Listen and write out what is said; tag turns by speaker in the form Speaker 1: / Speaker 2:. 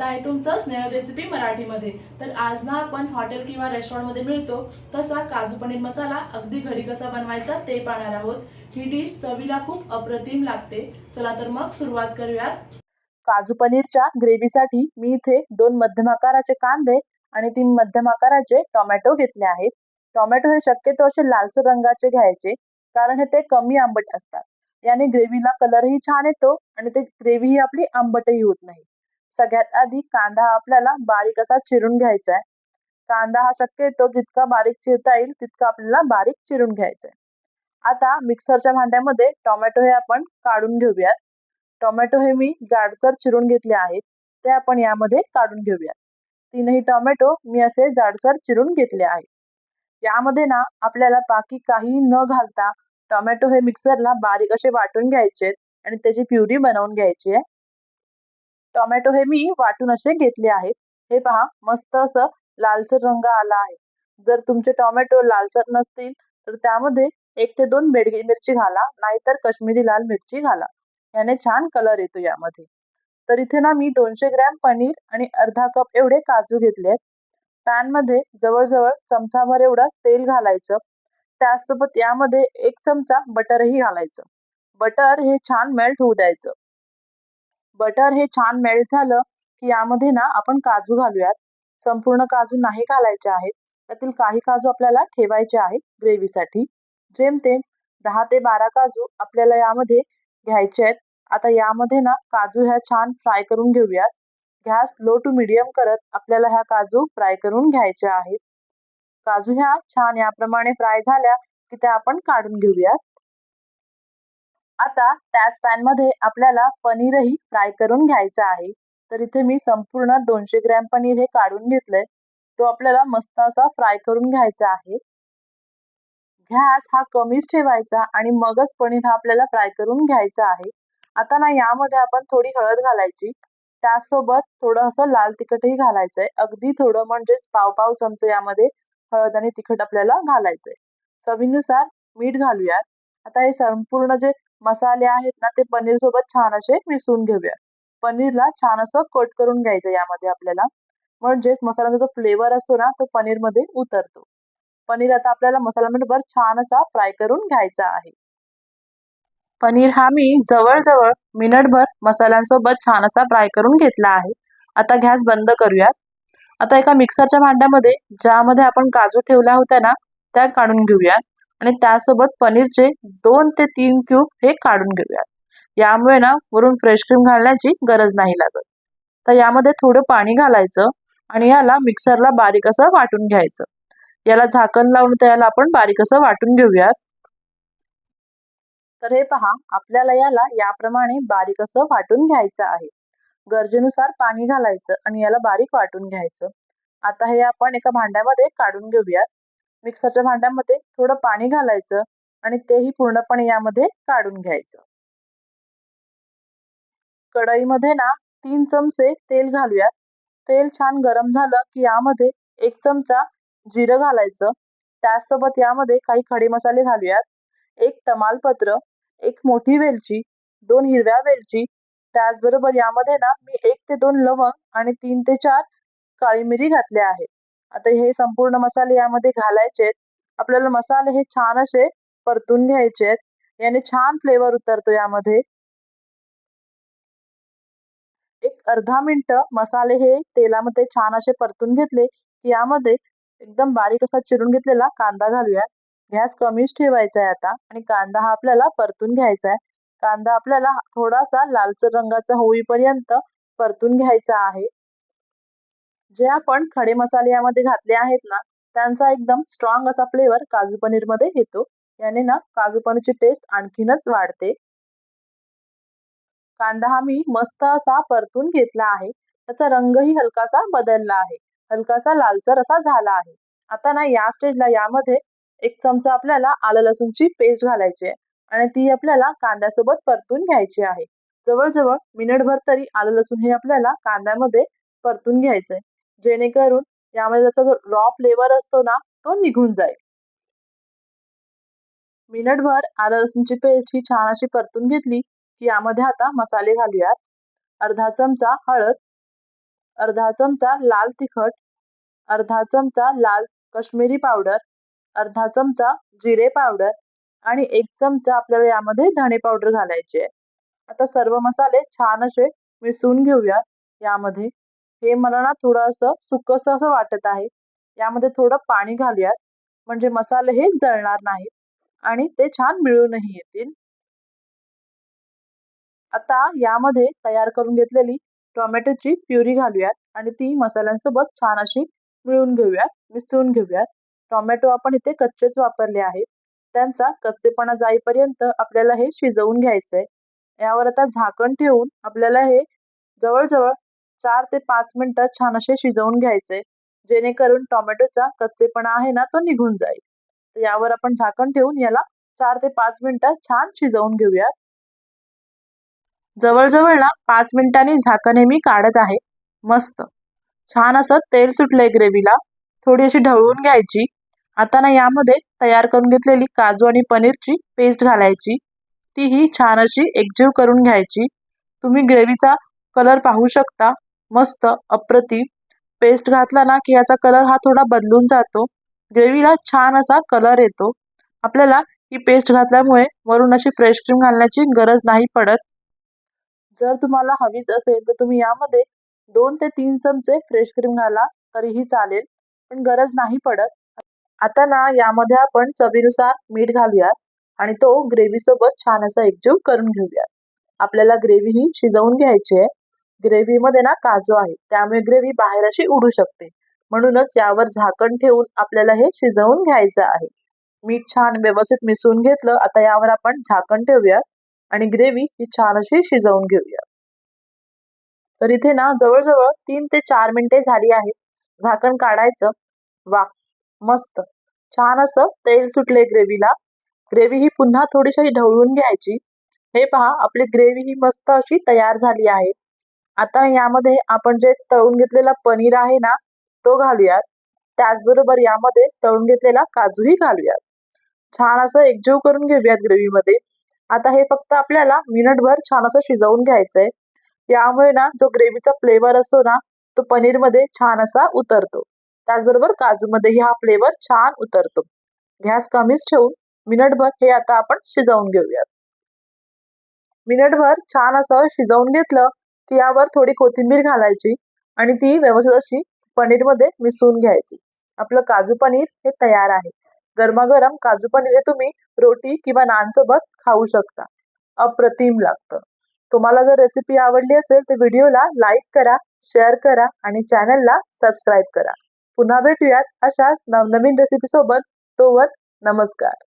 Speaker 1: स्वागत आहे तुमचं स्नेह रेसिपी मराठीमध्ये. तर आज ना आपण हॉटेल किंवा रेस्टॉरंटमध्ये मिळतो तसा काजू पनीर मसाला अगदी घरी कसा बनवायचा ते पाहणार आहोत. ही डिश चवीला खूप अप्रतिम लागते. चला तर मग सुरुवात करूयात. काजू पनीरच्या ग्रेव्हीसाठी मी इथे दोन मध्यम आकाराचे कांदे आणि तीन मध्यम आकाराचे टोमॅटो घेतले आहेत. टोमॅटो हे शक्यतो असे लालसर रंगाचे घ्यायचे कारण हे ते कमी आंबट असतात. याने ग्रेव्हीला कलरही छान येतो आणि ते ग्रेव्ही आपली आंबटही होत नाही. सगळ्यात आधी कांदा हा आपल्याला बारीक असा चिरून घ्यायचा आहे. कांदा हा शक्यतो जितका बारीक चिरता येईल तितका आपल्याला बारीक चिरून घ्यायचा आहे. आता मिक्सरच्या भांड्यामध्ये टोमॅटो हे आपण काढून घेऊयात. टोमॅटो हे मी जाडसर चिरून घेतले आहेत ते आपण यामध्ये काढून घेऊयात. तीनही टोमॅटो मी असे जाडसर चिरून घेतले आहेत. यामध्ये ना आपल्याला बाकी काही न घालता टोमॅटो हे मिक्सरला बारीक असे वाटून घ्यायचे आणि त्याची प्युरी बनवून घ्यायची आहे. टोमॅटो हे मी वाटून असे घेतले आहेत. हे पहा मस्त असं लालसर रंग आला आहे. जर तुमचे टोमॅटो लालसर नसतील तर त्यामध्ये एक ते दोन बेडगी मिरची घाला नाहीतर कश्मीरी लाल मिरची घाला. याने छान कलर येतो यामध्ये. तर इथे ना मी दोनशे ग्रॅम पनीर आणि अर्धा कप एवढे काजू घेतले आहेत. पॅनमध्ये जवळजवळ चमचाभर एवढं तेल घालायचं. त्यासोबत यामध्ये एक चमचा बटरही घालायचं. बटर हे छान मेल्ट होऊ द्यायचं. बटर हे छान मेल्ट झालं की यामध्ये ना आपण काजू घालूयात. संपूर्ण काजू नाही घालायचे आहेत. त्यातील काही काजू आपल्याला ठेवायचे आहेत ग्रेव्हीसाठी जेमतेम दहा ते बारा काजू आपल्याला यामध्ये घ्यायचे आहेत. आता यामध्ये ना काजू ह्या छान फ्राय करून घेऊयात. गॅस लो टू मिडियम करत आपल्याला ह्या काजू फ्राय करून घ्यायच्या आहेत. काजू ह्या छान याप्रमाणे फ्राय झाल्या की त्या आपण काढून घेऊयात. आता त्याच पॅनमध्ये आपल्याला पनीरही फ्राय करून घ्यायचं आहे. तर इथे मी संपूर्ण दोनशे ग्रॅम पनीर हे काढून घेतलंय. तो आपल्याला मस्त असा फ्राय करून घ्यायचा आहे. गॅस हा कमीच ठेवायचा आणि मगच पनीर हा आपल्याला फ्राय करून घ्यायचा आहे. आता ना यामध्ये आपण थोडी हळद घालायची. त्यासोबत थोडं असं लाल तिखटही घालायचंय. अगदी थोडं म्हणजेच पाव पाव चमचे यामध्ये हळद आणि तिखट आपल्याला घालायचंय. चवीनुसार मीठ घालूयात. आता हे संपूर्ण जे मसाले आहेत ना ते पनीर सोबत छान असे मिसळून घेऊया. पनीरला छान असं कोट करून घ्यायचं यामध्ये आपल्याला. म्हणजेच मसाल्याचा जो फ्लेवर असतो ना तो पनीरमध्ये उतरतो. पनीर आता आपल्याला मसाल्यामध्ये छान असा फ्राय करून घ्यायचा आहे. पनीर हा मी जवळजवळ मिनिटभर मसाल्यांसोबत छान असा फ्राय करून घेतला आहे. आता गॅस बंद करूयात. आता एका मिक्सरच्या भांड्यामध्ये ज्यामध्ये आपण काजू ठेवल्या होत्या ना त्या काढून घेऊयात. आणि त्यासोबत पनीरचे दोन ते तीन क्यूब हे काढून घेऊयात. यामुळे ना वरून फ्रेश क्रीम घालण्याची गरज नाही लागत. तर यामध्ये थोडं पाणी घालायचं आणि याला मिक्सरला बारीक असं वाटून घ्यायचं. याला झाकण लावून त्याला आपण बारीक असं वाटून घेऊयात. तर हे पहा आपल्याला याला याप्रमाणे बारीक असं वाटून घ्यायचं आहे. गरजेनुसार पाणी घालायचं आणि याला बारीक वाटून घ्यायचं. आता हे आपण एका भांड्यामध्ये काढून घेऊयात. मिक्सरच्या भांड्यामध्ये थोडं पाणी घालायचं आणि तेही पूर्णपणे यामध्ये काढून घ्यायचं. कढईमध्ये ना तीन चमचे तेल घालूयात. तेल छान गरम झालं की यामध्ये एक चमचा जिरं घालायचं. त्याचसोबत यामध्ये काही खडे मसाले घालूयात. एक तमालपत्र एक मोठी वेलची दोन हिरव्या वेलची. त्याचबरोबर यामध्ये ना मी एक ते दोन लवंग आणि तीन ते चार काळी मिरी घातल्या आहेत. आता हे संपूर्ण मसाले यामध्ये घालायचे आहेत. आपल्याला मसाले हे छान असे परतून घ्यायचे आहेत. याने छान फ्लेवर उतरतो यामध्ये. एक अर्धा मिनिट मसाले हे तेलामध्ये छान असे परतून घेतले की यामध्ये एकदम बारीक असा चिरून घेतलेला कांदा घालूयात. गॅस कमीच ठेवायचा आहे आता आणि कांदा हा आपल्याला परतून घ्यायचा आहे. कांदा आपल्याला थोडासा लालसर रंगाचा होईपर्यंत परतून घ्यायचा आहे. जे आपण खडे मसाले यामध्ये घातले आहेत ना त्यांचा एकदम स्ट्रॉंग असा फ्लेवर काजू पनीरमध्ये येतो. याने ना काजू पनीरची टेस्ट आणखीनच वाढते. कांदा हा मी मस्त असा परतून घेतला आहे. त्याचा रंगही हलकासा बदलला आहे. हलकासा लालसर असा झाला आहे. आता ना या स्टेजला यामध्ये एक चमचा आपल्याला आलं लसूणची पेस्ट घालायची आहे आणि ती आपल्याला कांद्यासोबत परतून घ्यायची आहे. जवळजवळ मिनिटभर तरी आलं लसूण हे आपल्याला कांद्यामध्ये परतून घ्यायचंय. जेणेकरून यामध्ये त्याचा जो रॉ फ्लेवर असतो ना तो निघून जाईल. मिनिटभर आलं लसूणची पेस्ट ही छान अशी परतून घेतली की यामध्ये आता मसाले घालूयात. अर्धा चमचा हळद अर्धा चमचा लाल तिखट अर्धा चमचा लाल कश्मीरी पावडर अर्धा चमचा जिरे पावडर आणि एक चमचा आपल्याला यामध्ये धणे पावडर घालायची आहे. आता सर्व मसाले छान असे मिसळून घेऊयात यामध्ये. हे मला ना थोडं असं सुकस असं वाटत आहे. यामध्ये थोडं पाणी घालूयात. म्हणजे मसाले हे जळणार नाहीत. आणि ते छान मिळूनही येतील. आता यामध्ये तयार करून घेतलेली टोमॅटोची प्युरी घालूयात. आणि ती मसाल्यांसोबत छान अशी मिळून घेऊयात. मिसळून घेऊयात. टोमॅटो आपण इथे कच्चेच वापरले आहेत. त्यांचा कच्चेपणा जाईपर्यंत आपल्याला हे शिजवून घ्यायचं आहे यावर आता झाकण ठेवून आपल्याला हे जवळजवळ चार ते पाच मिनटं छान असे शिजवून घ्यायचे जेणेकरून टोमॅटोचा कच्चेपणा आहे ना तो निघून जाईल. तर यावर आपण झाकण ठेवून याला चार ते पाच मिनिटं छान शिजवून घेऊयात जवळजवळ ना पाच मिनिटांनी झाकण हे मी काढत आहे. मस्त. छान असं तेल सुटलंय ग्रेव्हीला. थोडी अशी ढवळून घ्यायची. आता ना यामध्ये तयार करून घेतलेली काजू आणि पनीरची पेस्ट घालायची. तीही छान अशी एकजीव करून घ्यायची. तुम्ही ग्रेव्हीचा कलर पाहू शकता. मस्त अप्रतिम. पेस्ट घातला ना की याचा कलर हा थोडा बदलून जातो. ग्रेव्हीला छान असा कलर येतो. आपल्याला ही पेस्ट घातल्यामुळे वरून अशी फ्रेश क्रीम घालण्याची गरज नाही पडत. जर तुम्हाला हवीच असेल तर तुम्ही यामध्ये दोन ते तीन चमचे फ्रेश क्रीम घाला तरीही चालेल पण गरज नाही पडत. आता ना यामध्ये आपण चवीनुसार मीठ घालूयात आणि तो ग्रेव्हीसोबत छान असा एकजीव करून घेऊयात. आपल्याला ग्रेव्ही ही शिजवून घ्यायची आहे. ग्रेव्हीमध्ये ना काजू आहे. त्यामुळे ग्रेव्ही बाहेर अशी उडू शकते. म्हणूनच यावर झाकण ठेवून आपल्याला हे शिजवून घ्यायचं आहे. मीठ छान व्यवस्थित मिसळून घेतलं आता यावर आपण झाकण ठेवूया आणि ग्रेव्ही ही छान अशी शिजवून घेऊया तर इथे ना जवळजवळ तीन ते चार मिनिटे झाली आहेत. झाकण काढायचं. वा मस्त! छान असं तेल सुटले ग्रेव्हीला. ग्रेव्ही ही पुन्हा थोडीशी ढवळून घ्यायची. हे पहा आपली ग्रेव्ही ही मस्त अशी तयार झाली आहे. आता यामध्ये आपण जे तळून घेतलेला पनीर आहे ना तो घालूयात. त्याचबरोबर यामध्ये तळून घेतलेला काजूही घालूयात. छान असं एकजीव करून घेऊयात ग्रेव्हीमध्ये. आता हे फक्त आपल्याला मिनिटभर छान असं शिजवून घ्यायचंय. यामुळे ना जो ग्रेव्हीचा फ्लेवर असतो ना तो पनीरमध्ये छान असा उतरतो. त्याचबरोबर काजूमध्येही हा फ्लेवर छान उतरतो. गॅस कमीच ठेवून मिनिटभर हे आता आपण शिजवून घेऊयात. मिनिटभर छान असं शिजवून घेतलं की यावर थोडी कोथिंबीर घालायची आणि ती व्यवस्थित अशी पनीरमध्ये मिसळून घ्यायची. आपलं काजू पनीर हे तयार आहे. गरमागरम काजू पनीर हे तुम्ही रोटी किंवा नान सोबत खाऊ शकता. अप्रतिम लागतं. तुम्हाला जर रेसिपी आवडली असेल तर व्हिडिओला लाईक करा शेअर करा आणि चॅनलला सबस्क्राईब करा. पुन्हा भेटूयात अशाच नवनवीन रेसिपी सोबत. तोवर नमस्कार.